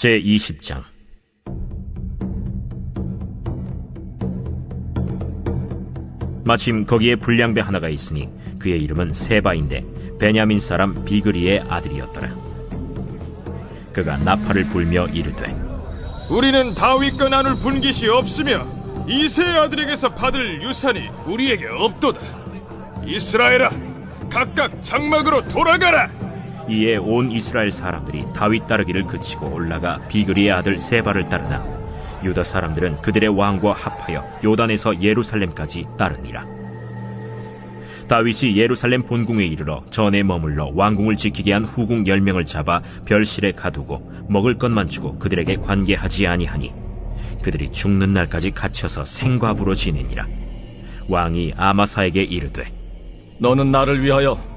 제 20장 마침 거기에 불량배 하나가 있으니 그의 이름은 세바인데 베냐민 사람 비그리의 아들이었더라. 그가 나팔을 불며 이르되 우리는 다윗과 나눌 분깃이 없으며 이세 아들에게서 받을 유산이 우리에게 없도다. 이스라엘아, 각각 장막으로 돌아가라. 이에 온 이스라엘 사람들이 다윗 따르기를 그치고 올라가 비그리의 아들 세바를 따르나 유다 사람들은 그들의 왕과 합하여 요단에서 예루살렘까지 따르니라. 다윗이 예루살렘 본궁에 이르러 전에 머물러 왕궁을 지키게 한 후궁 열 명을 잡아 별실에 가두고 먹을 것만 주고 그들에게 관계하지 아니하니 그들이 죽는 날까지 갇혀서 생과부로 지내니라. 왕이 아마사에게 이르되 너는 나를 위하여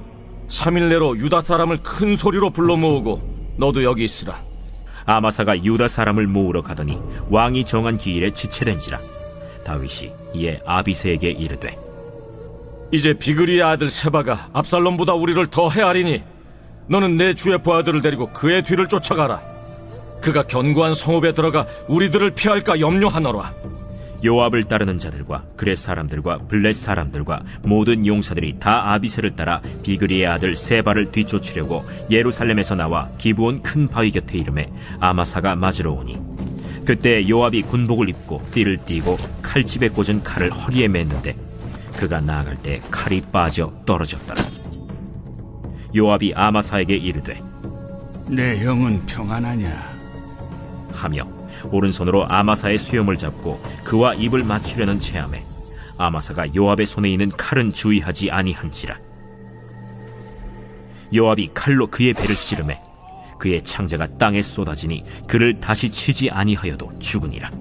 3일 내로 유다 사람을 큰 소리로 불러 모으고 너도 여기 있으라. 아마사가 유다 사람을 모으러 가더니 왕이 정한 기일에 지체된지라 다윗이 이에 아비세에게 이르되 이제 비그리의 아들 세바가 압살롬보다 우리를 더 헤아리니 너는 내 주의 부하들을 데리고 그의 뒤를 쫓아가라. 그가 견고한 성읍에 들어가 우리들을 피할까 염려하노라. 요압을 따르는 자들과 그렛 사람들과 블렛 사람들과 모든 용사들이 다 아비세를 따라 비그리의 아들 세바를 뒤쫓으려고 예루살렘에서 나와 기부온 큰 바위 곁에 이름에 아마사가 맞으러 오니 그때 요압이 군복을 입고 띠를 띠고 칼집에 꽂은 칼을 허리에 맸는데 그가 나아갈 때 칼이 빠져 떨어졌더라 요압이 아마사에게 이르되 내 형은 평안하냐? 하며 오른손으로 아마사의 수염을 잡고 그와 입을 맞추려는 체함에 아마사가 요압의 손에 있는 칼은 주의하지 아니한지라 요압이 칼로 그의 배를 찌르매 그의 창자가 땅에 쏟아지니 그를 다시 치지 아니하여도 죽으니라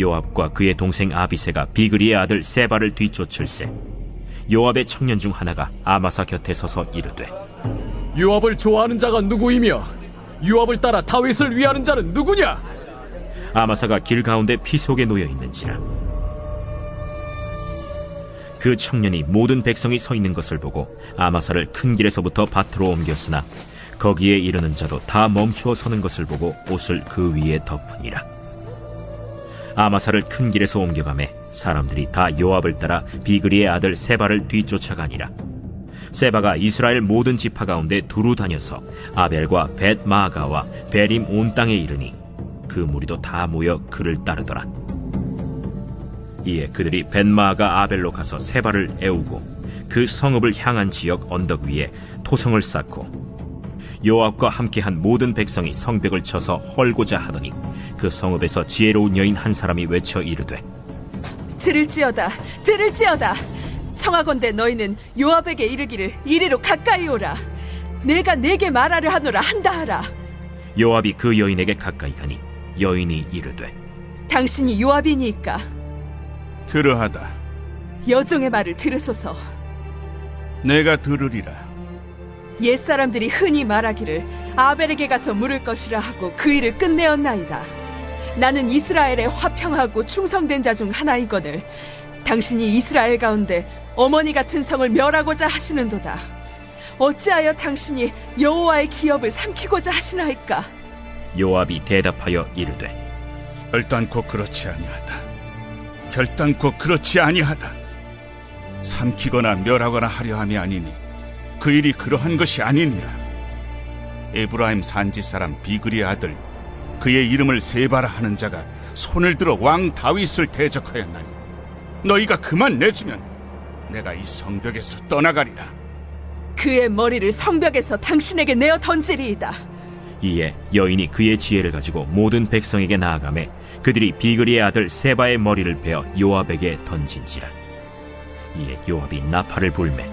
요압과 그의 동생 아비세가 비그리의 아들 세바를 뒤쫓을세 요압의 청년 중 하나가 아마사 곁에 서서 이르되 요압을 좋아하는 자가 누구이며 요압을 따라 다윗을 위하는 자는 누구냐? 아마사가 길 가운데 피 속에 놓여 있는지라. 그 청년이 모든 백성이 서 있는 것을 보고 아마사를 큰 길에서부터 밭으로 옮겼으나 거기에 이르는 자도 다 멈추어 서는 것을 보고 옷을 그 위에 덮으니라. 아마사를 큰 길에서 옮겨가매 사람들이 다 요압을 따라 비그리의 아들 세바를 뒤쫓아가니라. 세바가 이스라엘 모든 지파 가운데 두루 다녀서 아벨과 벳 마가와 베림 온 땅에 이르니 그 무리도 다 모여 그를 따르더라. 이에 그들이 벤마가 아벨로 가서 세바를 애우고 그 성읍을 향한 지역 언덕 위에 토성을 쌓고 요압과 함께한 모든 백성이 성벽을 쳐서 헐고자 하더니 그 성읍에서 지혜로운 여인 한 사람이 외쳐 이르되 들을지어다 들을지어다. 청하건대 너희는 요압에게 이르기를 이리로 가까이 오라. 내가 내게 말하려 하노라 한다 하라. 요압이 그 여인에게 가까이 가니 여인이 이르되 당신이 요압이니까 들으하다. 여종의 말을 들으소서 내가 들으리라. 옛사람들이 흔히 말하기를 아벨에게 가서 물을 것이라 하고 그 일을 끝내었나이다 나는 이스라엘에 화평하고 충성된 자 중 하나이거늘 당신이 이스라엘 가운데 어머니 같은 성을 멸하고자 하시는도다 어찌하여 당신이 여호와의 기업을 삼키고자 하시나이까 요압이 대답하여 이르되 결단코 그렇지 아니하다. 결단코 그렇지 아니하다. 삼키거나 멸하거나 하려 함이 아니니 그 일이 그러한 것이 아니니라. 에브라임 산지 사람 비그리의 아들 그의 이름을 세바라 하는 자가 손을 들어 왕 다윗을 대적하였나니 너희가 그만 내주면 내가 이 성벽에서 떠나가리라. 그의 머리를 성벽에서 당신에게 내어 던지리이다 이에 여인이 그의 지혜를 가지고 모든 백성에게 나아가매 그들이 비그리의 아들 세바의 머리를 베어 요압에게 던진지라. 이에 요압이 나팔을 불매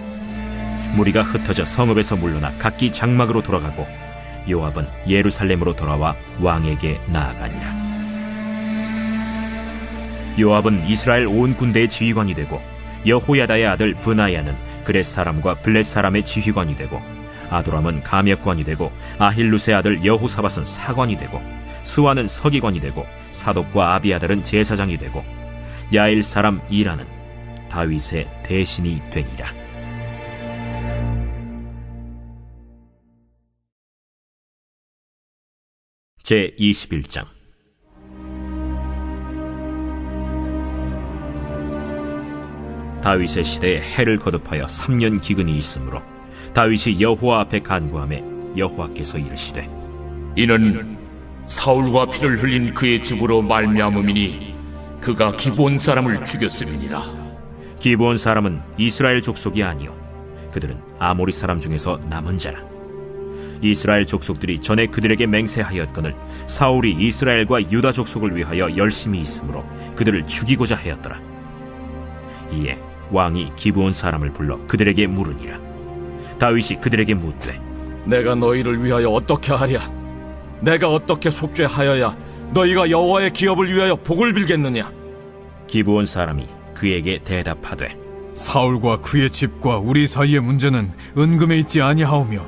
무리가 흩어져 성읍에서 물러나 각기 장막으로 돌아가고 요압은 예루살렘으로 돌아와 왕에게 나아가니라. 요압은 이스라엘 온 군대의 지휘관이 되고 여호야다의 아들 브나야는 그렛 사람과 블렛 사람의 지휘관이 되고 아도람은 감역관이 되고 아힐루스의 아들 여호사밧은 사관이 되고 스와는 서기관이 되고 사독과 아비아들은 제사장이 되고 야일 사람 이라는 다윗의 대신이 되니라. 제 21장 다윗의 시대에 해를 거듭하여 3년 기근이 있으므로 다윗이 여호와 앞에 간구함에 여호와께서 이르시되 이는 사울과 피를 흘린 그의 집으로 말미암음이니 그가 기본 사람을 죽였음이니라. 기브온 사람은 이스라엘 족속이 아니요 그들은 아모리 사람 중에서 남은 자라. 이스라엘 족속들이 전에 그들에게 맹세하였거늘 사울이 이스라엘과 유다 족속을 위하여 열심히 있으므로 그들을 죽이고자 하였더라. 이에 왕이 기브온 사람을 불러 그들에게 물으니라 다윗이 그들에게 묻되 내가 너희를 위하여 어떻게 하랴? 내가 어떻게 속죄하여야 너희가 여호와의 기업을 위하여 복을 빌겠느냐? 기브온 사람이 그에게 대답하되 사울과 그의 집과 우리 사이의 문제는 은금에 있지 아니하오며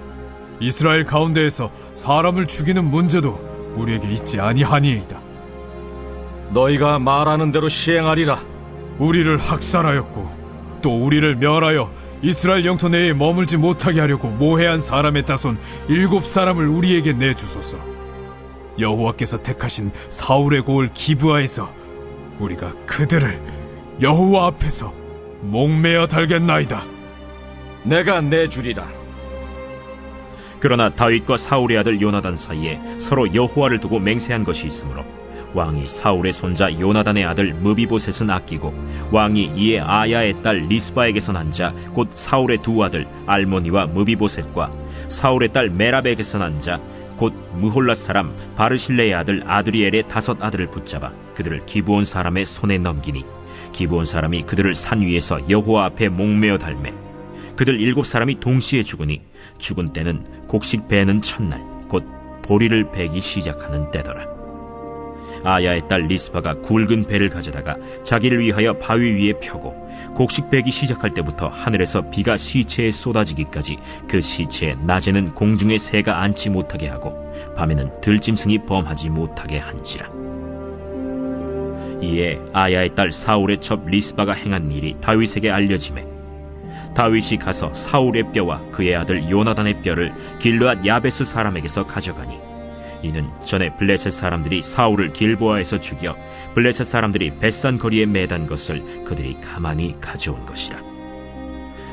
이스라엘 가운데에서 사람을 죽이는 문제도 우리에게 있지 아니하니이다. 너희가 말하는 대로 시행하리라. 우리를 학살하였고 또 우리를 멸하여 이스라엘 영토 내에 머물지 못하게 하려고 모해한 사람의 자손 일곱 사람을 우리에게 내주소서. 여호와께서 택하신 사울의 고을 기브아에서 우리가 그들을 여호와 앞에서 목매어 달겠나이다. 내가 내주리라. 그러나 다윗과 사울의 아들 요나단 사이에 서로 여호와를 두고 맹세한 것이 있으므로 왕이 사울의 손자 요나단의 아들 무비보셋은 아끼고 왕이 이에 아야의 딸 리스바에게서 난 자 곧 사울의 두 아들 알모니와 무비보셋과 사울의 딸 메라백에서 난 자 곧 무홀라 사람 바르실레의 아들 아드리엘의 다섯 아들을 붙잡아 그들을 기브온 사람의 손에 넘기니 기브온 사람이 그들을 산 위에서 여호와 앞에 목매어 달매 그들 일곱 사람이 동시에 죽으니 죽은 때는 곡식 베는 첫날 곧 보리를 베기 시작하는 때더라 아야의 딸 리스바가 굵은 배를 가져다가 자기를 위하여 바위 위에 펴고 곡식 베기 시작할 때부터 하늘에서 비가 시체에 쏟아지기까지 그 시체에 낮에는 공중에 새가 앉지 못하게 하고 밤에는 들짐승이 범하지 못하게 한지라. 이에 아야의 딸 사울의 첩 리스바가 행한 일이 다윗에게 알려지매 다윗이 가서 사울의 뼈와 그의 아들 요나단의 뼈를 길르앗 야베스 사람에게서 가져가니 이는 전에 블레셋 사람들이 사울을 길보아에서 죽여 블레셋 사람들이 벳산 거리에 매단 것을 그들이 가만히 가져온 것이라.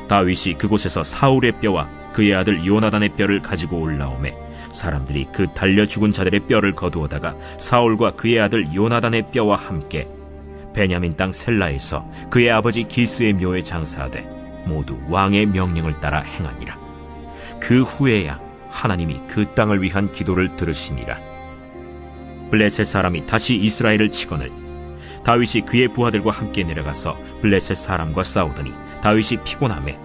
다윗이 그곳에서 사울의 뼈와 그의 아들 요나단의 뼈를 가지고 올라오매 사람들이 그 달려 죽은 자들의 뼈를 거두어다가 사울과 그의 아들 요나단의 뼈와 함께 베냐민 땅 셀라에서 그의 아버지 기스의 묘에 장사하되 모두 왕의 명령을 따라 행하니라. 그 후에야 하나님이 그 땅을 위한 기도를 들으시니라. 블레셋 사람이 다시 이스라엘을 치거늘 다윗이 그의 부하들과 함께 내려가서 블레셋 사람과 싸우더니 다윗이 피곤함에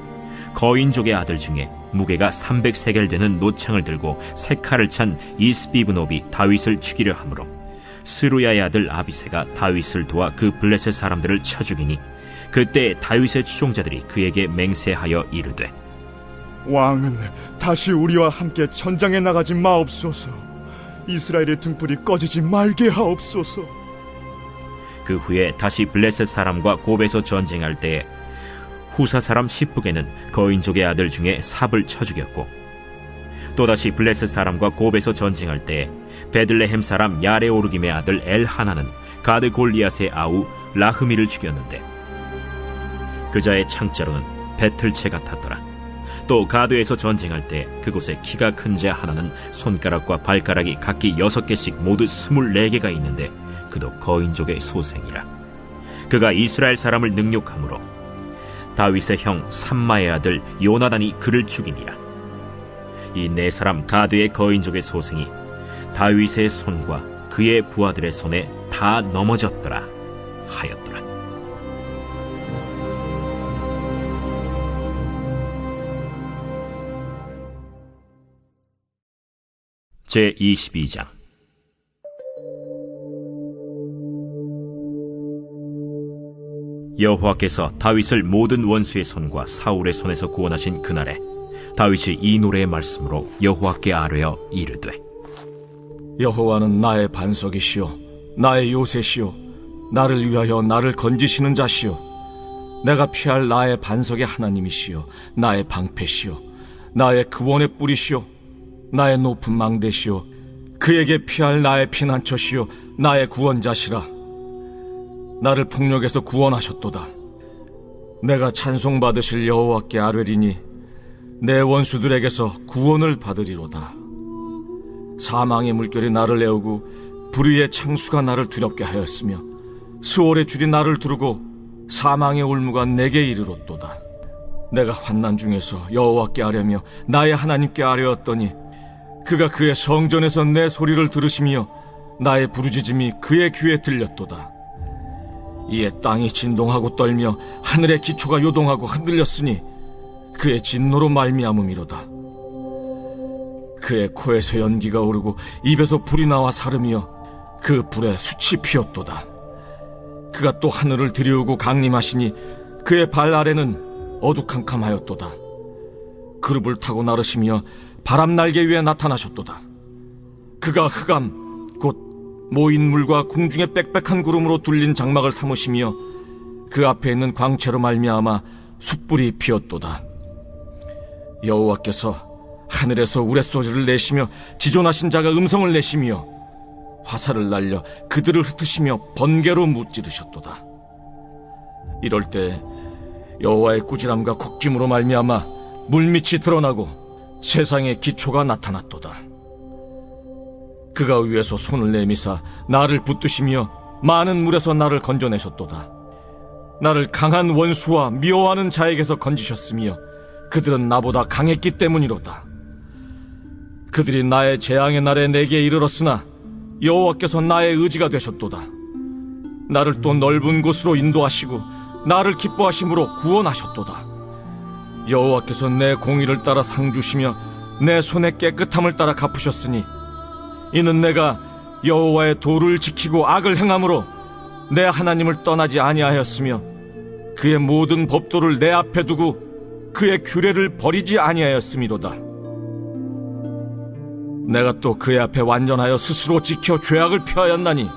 거인족의 아들 중에 무게가 300세겔 되는 노창을 들고 세 칼을 찬 이스비브노비 다윗을 죽이려 하므로 스루야의 아들 아비세가 다윗을 도와 그 블레셋 사람들을 쳐 죽이니 그때 다윗의 추종자들이 그에게 맹세하여 이르되 왕은 다시 우리와 함께 전장에 나가지 마옵소서. 이스라엘의 등불이 꺼지지 말게 하옵소서. 그 후에 다시 블레셋 사람과 곱에서 전쟁할 때에 후사 사람 시프게는 거인족의 아들 중에 삽을 쳐 죽였고 또다시 블레셋 사람과 곱에서 전쟁할 때에 베들레헴 사람 야레오르김의 아들 엘 하나는 가드 골리앗의 아우 라흐미를 죽였는데 그자의 창자로는 배틀채 같았더라. 또 가드에서 전쟁할 때 그곳에 키가 큰 자 하나는 손가락과 발가락이 각기 여섯 개씩 모두 스물네 개가 있는데 그도 거인족의 소생이라. 그가 이스라엘 사람을 능욕함으로 다윗의 형 삼마의 아들 요나단이 그를 죽이니라. 이 네 사람 가드의 거인족의 소생이 다윗의 손과 그의 부하들의 손에 다 넘어졌더라. 제 22장. 여호와께서 다윗을 모든 원수의 손과 사울의 손에서 구원하신 그날에 다윗이 이 노래의 말씀으로 여호와께 아뢰어 이르되 여호와는 나의 반석이시요 나의 요새시요 나를 위하여 나를 건지시는 자시요. 내가 피할 나의 반석의 하나님이시요 나의 방패시요 나의 구원의 뿌리시요 나의 높은 망대시요 그에게 피할 나의 피난처시요 나의 구원자시라. 나를 폭력에서 구원하셨도다. 내가 찬송받으실 여호와께 아뢰리니 내 원수들에게서 구원을 받으리로다. 사망의 물결이 나를 내오고 불의의 창수가 나를 두렵게 하였으며 수월의 줄이 나를 두르고 사망의 올무가 내게 이르렀도다. 내가 환난 중에서 여호와께 아뢰며 나의 하나님께 아뢰었더니 그가 그의 성전에서 내 소리를 들으시며 나의 부르짖음이 그의 귀에 들렸도다. 이에 땅이 진동하고 떨며 하늘의 기초가 요동하고 흔들렸으니 그의 진노로 말미암음이로다. 그의 코에서 연기가 오르고 입에서 불이 나와 사르며 그 불에 숯이 피었도다. 그가 또 하늘을 들이우고 강림하시니 그의 발 아래는 어두캄캄하였도다. 그룹을 타고 나르시며 바람 날개 위에 나타나셨도다. 그가 흑암 곧 모인 물과 궁중의 빽빽한 구름으로 둘린 장막을 삼으시며 그 앞에 있는 광채로 말미암아 숯불이 피었도다. 여호와께서 하늘에서 우레소리를 내시며 지존하신 자가 음성을 내시며 화살을 날려 그들을 흩으시며 번개로 무찌르셨도다. 이럴 때 여호와의 꾸지람과 곡짐으로 말미암아 물밑이 드러나고 세상의 기초가 나타났도다. 그가 위에서 손을 내미사 나를 붙드시며 많은 물에서 나를 건져내셨도다. 나를 강한 원수와 미워하는 자에게서 건지셨으며 그들은 나보다 강했기 때문이로다. 그들이 나의 재앙의 날에 내게 이르렀으나 여호와께서 나의 의지가 되셨도다. 나를 또 넓은 곳으로 인도하시고 나를 기뻐하심으로 구원하셨도다. 여호와께서 내 공의를 따라 상 주시며 내 손의 깨끗함을 따라 갚으셨으니 이는 내가 여호와의 도를 지키고 악을 행함으로 내 하나님을 떠나지 아니하였으며 그의 모든 법도를 내 앞에 두고 그의 규례를 버리지 아니하였음이로다. 내가 또 그의 앞에 완전하여 스스로 지켜 죄악을 피하였나니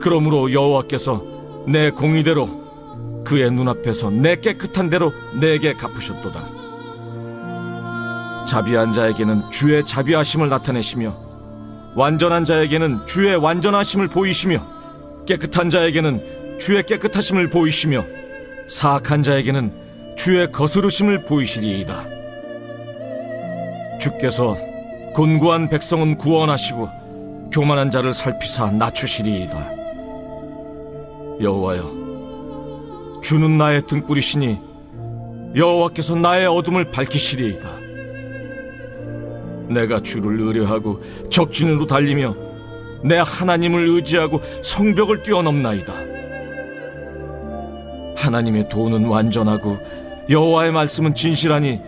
그러므로 여호와께서 내 공의대로 그의 눈앞에서 내 깨끗한 대로 내게 갚으셨도다. 자비한 자에게는 주의 자비하심을 나타내시며 완전한 자에게는 주의 완전하심을 보이시며 깨끗한 자에게는 주의 깨끗하심을 보이시며 사악한 자에게는 주의 거스르심을 보이시리이다. 주께서 곤고한 백성은 구원하시고 교만한 자를 살피사 낮추시리이다. 여호와여, 주는 나의 등불이시니 여호와께서 나의 어둠을 밝히시리이다. 내가 주를 의뢰하고 적진으로 달리며 내 하나님을 의지하고 성벽을 뛰어넘나이다. 하나님의 도는 완전하고 여호와의 말씀은 진실하니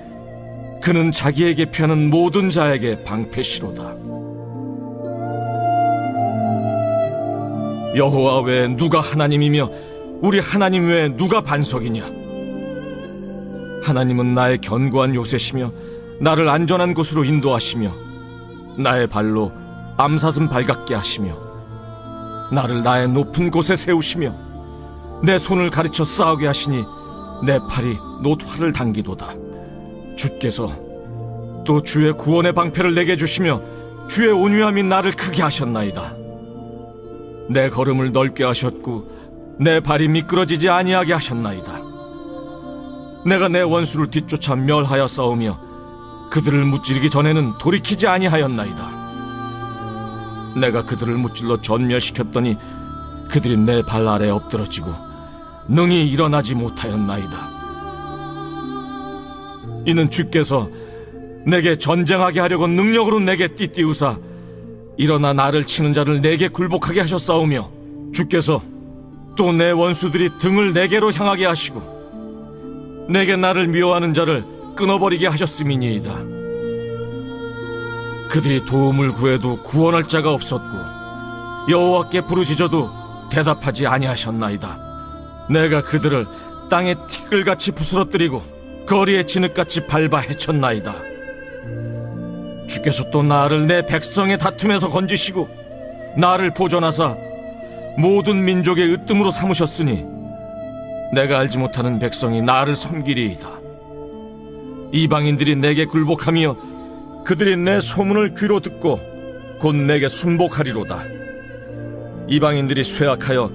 그는 자기에게 피하는 모든 자에게 방패시로다. 여호와 외에 누가 하나님이며 우리 하나님 외에 누가 반석이냐? 하나님은 나의 견고한 요새시며 나를 안전한 곳으로 인도하시며 나의 발로 암사슴 발같게 하시며 나를 나의 높은 곳에 세우시며 내 손을 가르쳐 싸우게 하시니 내 팔이 노트화를 당기도다. 주께서 또 주의 구원의 방패를 내게 주시며 주의 온유함이 나를 크게 하셨나이다. 내 걸음을 넓게 하셨고 내 발이 미끄러지지 아니하게 하셨나이다. 내가 내 원수를 뒤쫓아 멸하여 싸우며 그들을 무찌르기 전에는 돌이키지 아니하였나이다. 내가 그들을 무찔러 전멸시켰더니 그들이 내 발 아래 엎드러지고 능히 일어나지 못하였나이다. 이는 주께서 내게 전쟁하게 하려고 능력으로 내게 띠띠우사 일어나 나를 치는 자를 내게 굴복하게 하셨사오며 주께서 또 내 원수들이 등을 내게로 향하게 하시고 내게 나를 미워하는 자를 끊어버리게 하셨음이니이다. 그들이 도움을 구해도 구원할 자가 없었고 여호와께 부르짖어도 대답하지 아니하셨나이다. 내가 그들을 땅에 티끌같이 부스러뜨리고 거리에 진흙같이 밟아 헤쳤나이다. 주께서 또 나를 내 백성의 다툼에서 건지시고 나를 보존하사 모든 민족의 으뜸으로 삼으셨으니 내가 알지 못하는 백성이 나를 섬기리이다. 이방인들이 내게 굴복하며 그들이 내 소문을 귀로 듣고 곧 내게 순복하리로다. 이방인들이 쇠약하여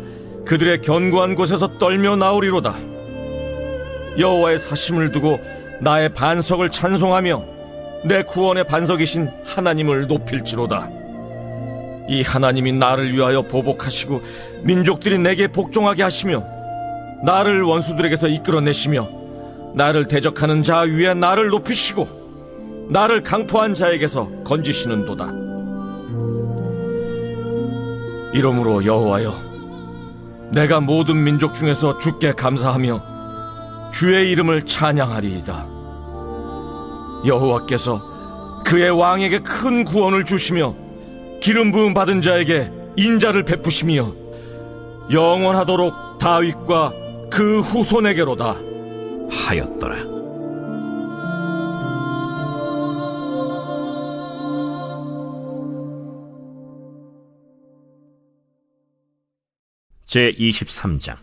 그들의 견고한 곳에서 떨며 나오리로다. 여호와의 사심을 두고 나의 반석을 찬송하며 내 구원의 반석이신 하나님을 높일지로다. 이 하나님이 나를 위하여 보복하시고 민족들이 내게 복종하게 하시며 나를 원수들에게서 이끌어내시며 나를 대적하는 자 위에 나를 높이시고 나를 강포한 자에게서 건지시는도다. 이러므로 여호와여 내가 모든 민족 중에서 주께 감사하며 주의 이름을 찬양하리이다. 여호와께서 그의 왕에게 큰 구원을 주시며 기름 부음 받은 자에게 인자를 베푸시며 영원하도록 다윗과 그 후손에게로다. 하였더라. 제 23장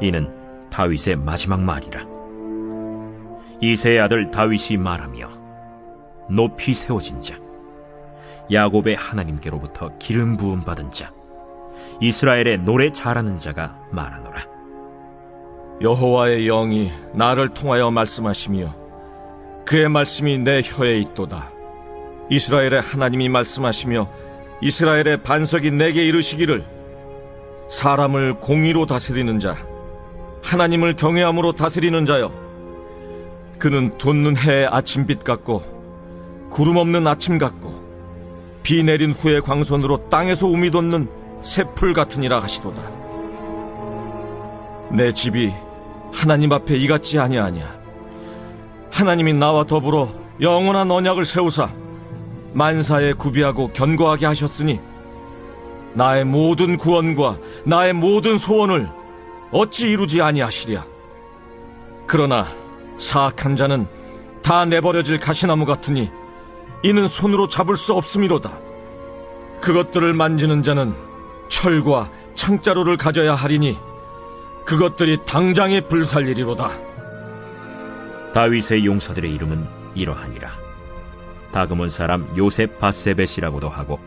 이는 다윗의 마지막 말이라. 이세의 아들 다윗이 말하며 높이 세워진 자, 야곱의 하나님께로부터 기름 부음 받은 자, 이스라엘의 노래 잘하는 자가 말하노라. 여호와의 영이 나를 통하여 말씀하시며 그의 말씀이 내 혀에 있도다. 이스라엘의 하나님이 말씀하시며 이스라엘의 반석이 내게 이르시기를 사람을 공의로 다스리는 자, 하나님을 경외함으로 다스리는 자여. 그는 돋는 해의 아침빛 같고 구름 없는 아침 같고 비 내린 후의 광선으로 땅에서 우미 돋는 새풀 같으니라 하시도다. 내 집이 하나님 앞에 이같지 아니하냐. 하나님이 나와 더불어 영원한 언약을 세우사 만사에 구비하고 견고하게 하셨으니 나의 모든 구원과 나의 모든 소원을 어찌 이루지 아니하시랴. 그러나 사악한 자는 다 내버려질 가시나무 같으니 이는 손으로 잡을 수 없음이로다. 그것들을 만지는 자는 철과 창자루를 가져야 하리니 그것들이 당장에 불살리리로다. 다윗의 용사들의 이름은 이러하니라. 다금온 사람 요셉 바세벳이라고도 하고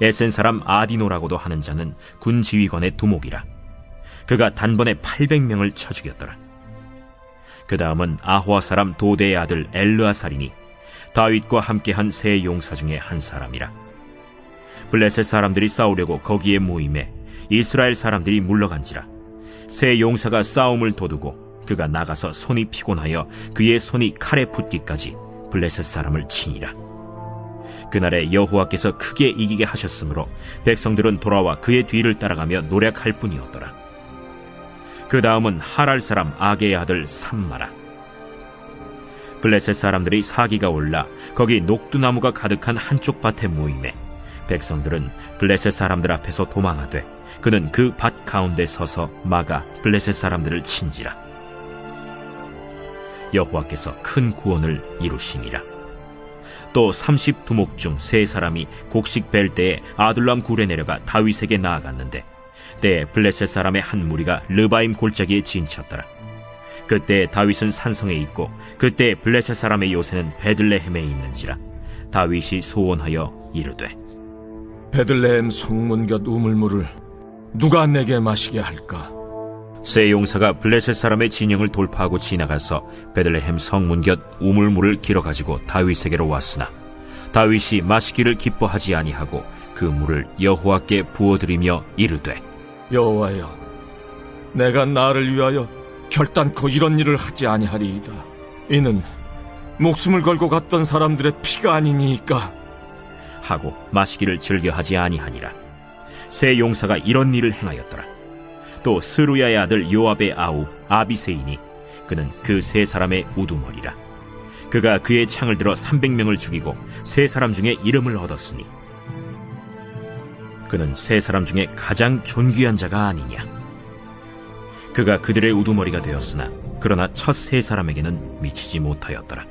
에센 사람 아디노라고도 하는 자는 군 지휘관의 두목이라. 그가 단번에 800명을 쳐 죽였더라. 그 다음은 아호아 사람 도대의 아들 엘르아살이니 다윗과 함께한 세 용사 중에 한 사람이라. 블레셋 사람들이 싸우려고 거기에 모임에 이스라엘 사람들이 물러간지라. 세 용사가 싸움을 도두고 그가 나가서 손이 피곤하여 그의 손이 칼에 붙기까지 블레셋 사람을 치니라. 그날에 여호와께서 크게 이기게 하셨으므로 백성들은 돌아와 그의 뒤를 따라가며 노력할 뿐이었더라. 그 다음은 하랄 사람 아게의 아들 삼마라. 블레셋 사람들이 사기가 올라 거기 녹두나무가 가득한 한쪽 밭에 모임에 백성들은 블레셋 사람들 앞에서 도망하되 그는 그 밭 가운데 서서 막아 블레셋 사람들을 친지라. 여호와께서 큰 구원을 이루시니라. 또 삼십 두목 중 세 사람이 곡식 벨 때에 아둘람 굴에 내려가 다윗에게 나아갔는데 때에 블레셋 사람의 한 무리가 르바임 골짜기에 진쳤더라. 그때 다윗은 산성에 있고 그때 블레셋 사람의 요새는 베들레헴에 있는지라 다윗이 소원하여 이르되 베들레헴 성문 곁 우물물을 누가 내게 마시게 할까? 세 용사가 블레셋 사람의 진영을 돌파하고 지나가서 베들레헴 성문 곁 우물물을 길어 가지고 다윗에게로 왔으나 다윗이 마시기를 기뻐하지 아니하고 그 물을 여호와께 부어드리며 이르되 여호와여, 내가 나를 위하여 결단코 이런 일을 하지 아니하리이다. 이는 목숨을 걸고 갔던 사람들의 피가 아니니까. 하고 마시기를 즐겨하지 아니하니라. 세 용사가 이런 일을 행하였더라. 또 스루야의 아들 요압의 아우 아비세이니 그는 그 세 사람의 우두머리라. 그가 그의 창을 들어 300명을 죽이고 세 사람 중에 이름을 얻었으니 그는 세 사람 중에 가장 존귀한 자가 아니냐. 그가 그들의 우두머리가 되었으나 그러나 첫 세 사람에게는 미치지 못하였더라.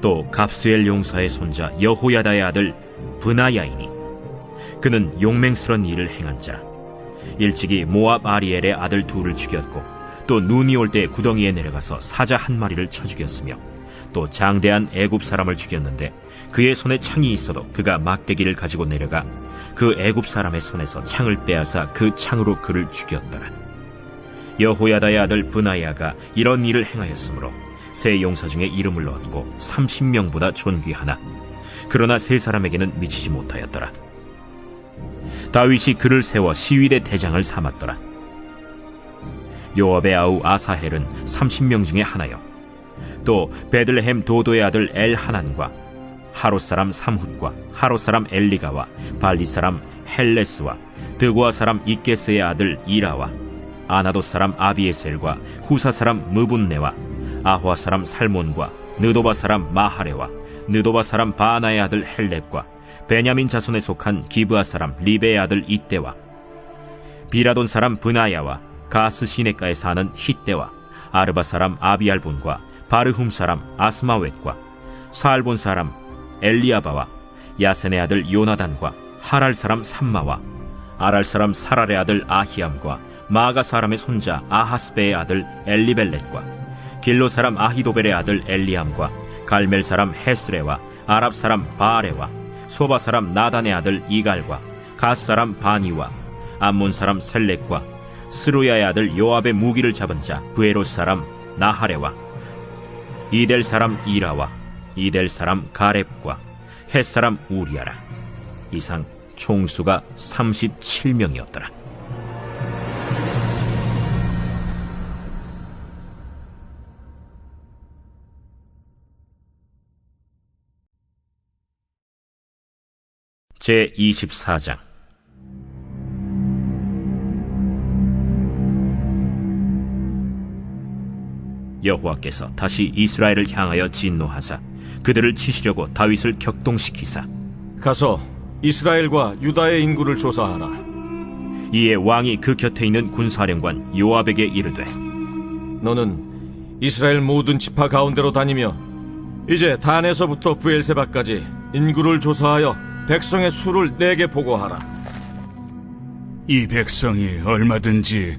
또 갑스엘 용사의 손자 여호야다의 아들 브나야이니 그는 용맹스런 일을 행한 자. 일찍이 모압 아리엘의 아들 둘을 죽였고 또 눈이 올 때 구덩이에 내려가서 사자 한 마리를 쳐 죽였으며 또 장대한 애굽 사람을 죽였는데 그의 손에 창이 있어도 그가 막대기를 가지고 내려가 그 애굽 사람의 손에서 창을 빼앗아 그 창으로 그를 죽였더라. 여호야다의 아들 브나야가 이런 일을 행하였으므로 세 용사 중에 이름을 얻고 30명보다 존귀하나 그러나 세 사람에게는 미치지 못하였더라. 다윗이 그를 세워 시위대 대장을 삼았더라. 요압의 아우 아사헬은 30명 중에 하나요. 또 베들레헴 도도의 아들 엘 하난과 하롯 사람 삼훗과 하롯 사람 엘리가와 발리 사람 헬레스와 드고아 사람 이게스의 아들 이라와 아나도 사람 아비에셀과 후사 사람 무분네와 아호아 사람 살몬과 느도바 사람 마하레와 느도바 사람 바나의 아들 헬렙과 베냐민 자손에 속한 기브아 사람 리베의 아들 이때와 비라돈 사람 브나야와 가스 시네가에 사는 히때와 아르바 사람 아비알본과 바르훔 사람 아스마웻과 사알본 사람 엘리아바와 야센의 아들 요나단과 하랄 사람 삼마와 아랄 사람 사랄의 아들 아히암과 마가 사람의 손자 아하스베의 아들 엘리벨렛과 길로 사람 아히도벨의 아들 엘리암과 갈멜 사람 헤스레와 아랍 사람 바아레와 소바 사람 나단의 아들 이갈과 가스 사람 바니와 암몬 사람 셀렉과 스루야의 아들 요압의 무기를 잡은 자 부에로 사람 나하레와 이델 사람 이라와 이델 사람 가렙과 헷 사람 우리아라 이상 총수가 37명이었더라. 제 24장 여호와께서 다시 이스라엘을 향하여 진노하사 그들을 치시려고 다윗을 격동시키사 가서 이스라엘과 유다의 인구를 조사하라. 이에 왕이 그 곁에 있는 군사령관 요압에게 이르되 너는 이스라엘 모든 지파 가운데로 다니며 이제 단에서부터 부엘세바까지 인구를 조사하여 백성의 수를 내게 보고하라. 이 백성이 얼마든지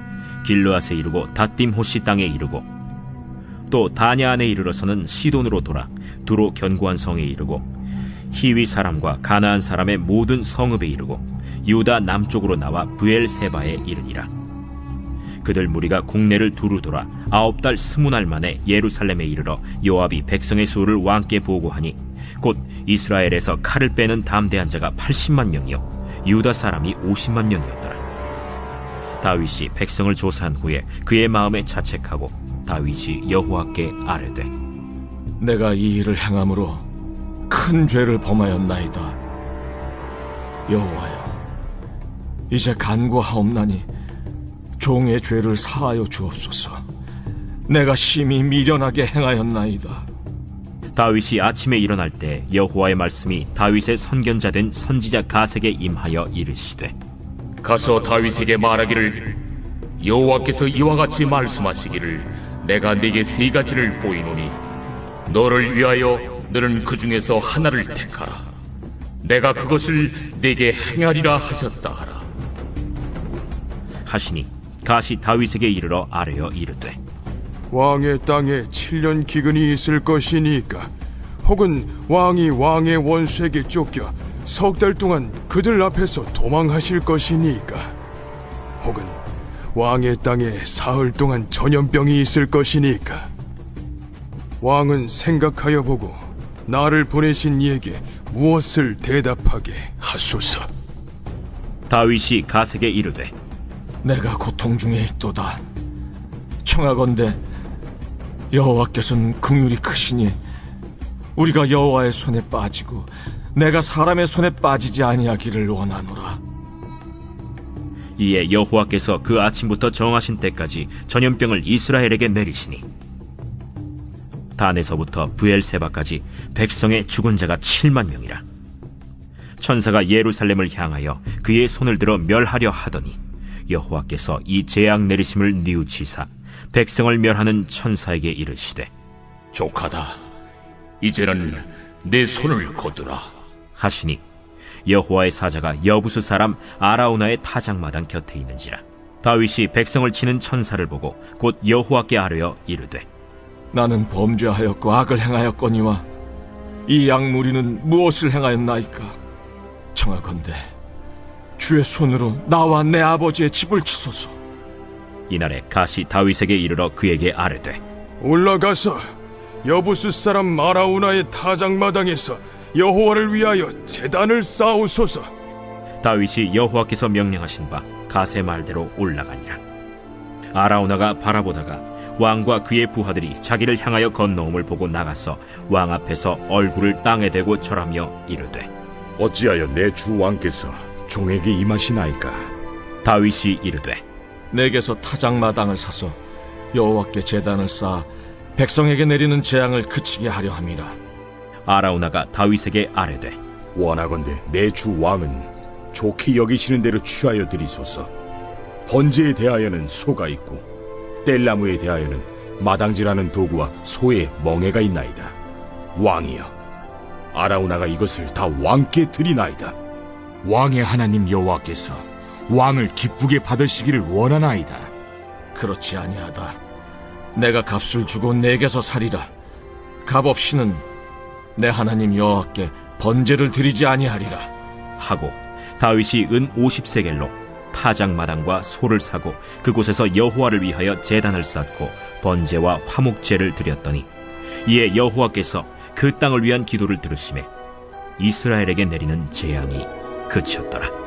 길르앗에 이르고 다딤 호시 땅에 이르고 또 다냐 안에 이르러서는 시돈으로 돌아 두로 견고한 성에 이르고 히위 사람과 가나안 사람의 모든 성읍에 이르고 유다 남쪽으로 나와 부엘세바에 이르니라. 그들 무리가 국내를 두루 돌아 아홉 달 스무 날 만에 예루살렘에 이르러 요압이 백성의 수를 왕께 보고하니 곧 이스라엘에서 칼을 빼는 담대한 자가 80만 명이요 유다 사람이 50만 명이었더라 다윗이 백성을 조사한 후에 그의 마음에 자책하고 다윗이 여호와께 아뢰되 내가 이 일을 행함으로 큰 죄를 범하였나이다. 여호와여, 이제 간구하옵나니 종의 죄를 사하여 주옵소서. 내가 심히 미련하게 행하였나이다. 다윗이 아침에 일어날 때 여호와의 말씀이 다윗의 선견자 된 선지자 가세게 임하여 이르시되 가서 다윗에게 말하기를 여호와께서 이와 같이 말씀하시기를 내가 네게 세 가지를 보이노니 너를 위하여 너는 그 중에서 하나를 택하라. 내가 그것을 네게 행하리라 하셨다 하라. 하시니 가시 다윗에게 이르러 아뢰어 이르되 왕의 땅에 7년 기근이 있을 것이니까 혹은 왕이 왕의 원수에게 쫓겨 석 달 동안 그들 앞에서 도망하실 것이니까. 혹은 왕의 땅에 사흘 동안 전염병이 있을 것이니까. 왕은 생각하여 보고 나를 보내신 이에게 무엇을 대답하게 하소서? 다윗이 가세게 이르되 내가 고통 중에 있도다. 청하건대 여호와께서는 긍휼이 크시니 우리가 여호와의 손에 빠지고 내가 사람의 손에 빠지지 아니하기를 원하노라. 이에 여호와께서 그 아침부터 정하신 때까지 전염병을 이스라엘에게 내리시니 단에서부터 부엘세바까지 백성의 죽은 자가 7만 명이라 천사가 예루살렘을 향하여 그의 손을 들어 멸하려 하더니 여호와께서 이 재앙 내리심을 뉘우치사 백성을 멸하는 천사에게 이르시되 족하다. 이제는 내 손을 거두라. 하시니 여호와의 사자가 여부수 사람 아라우나의 타작마당 곁에 있는지라 다윗이 백성을 치는 천사를 보고 곧 여호와께 아뢰어 이르되 나는 범죄하였고 악을 행하였거니와 이 양무리는 무엇을 행하였나이까? 청하건대 주의 손으로 나와 내 아버지의 집을 치소서. 이날에 가시 다윗에게 이르러 그에게 아뢰되 올라가서 여부스 사람 마라우나의 타작마당에서 여호와를 위하여 제단을 쌓으소서. 다윗이 여호와께서 명령하신 바 가세 말대로 올라가니라 아라우나가 바라보다가 왕과 그의 부하들이 자기를 향하여 건너옴을 보고 나가서 왕 앞에서 얼굴을 땅에 대고 절하며 이르되 어찌하여 내 주 왕께서 종에게 임하시나이까? 다윗이 이르되 내게서 타작마당을 사서 여호와께 제단을 쌓아 백성에게 내리는 재앙을 그치게 하려 함이라. 아라우나가 다윗에게 아뢰되 원하건대 내 주 왕은 좋게 여기시는 대로 취하여 드리소서. 번제에 대하여는 소가 있고 뗄나무에 대하여는 마당질하는 도구와 소의 멍에가 있나이다. 왕이여, 아라우나가 이것을 다 왕께 드리나이다. 왕의 하나님 여호와께서 왕을 기쁘게 받으시기를 원하나이다. 그렇지 아니하다. 내가 값을 주고 내게서 살이라. 값 없이는 내 하나님 여호와께 번제를 드리지 아니하리라. 하고 다윗이 은 50세겔로 타작마당과 소를 사고 그곳에서 여호와를 위하여 제단을 쌓고 번제와 화목제를 드렸더니 이에 여호와께서 그 땅을 위한 기도를 들으심에 이스라엘에게 내리는 재앙이 그쳤더라.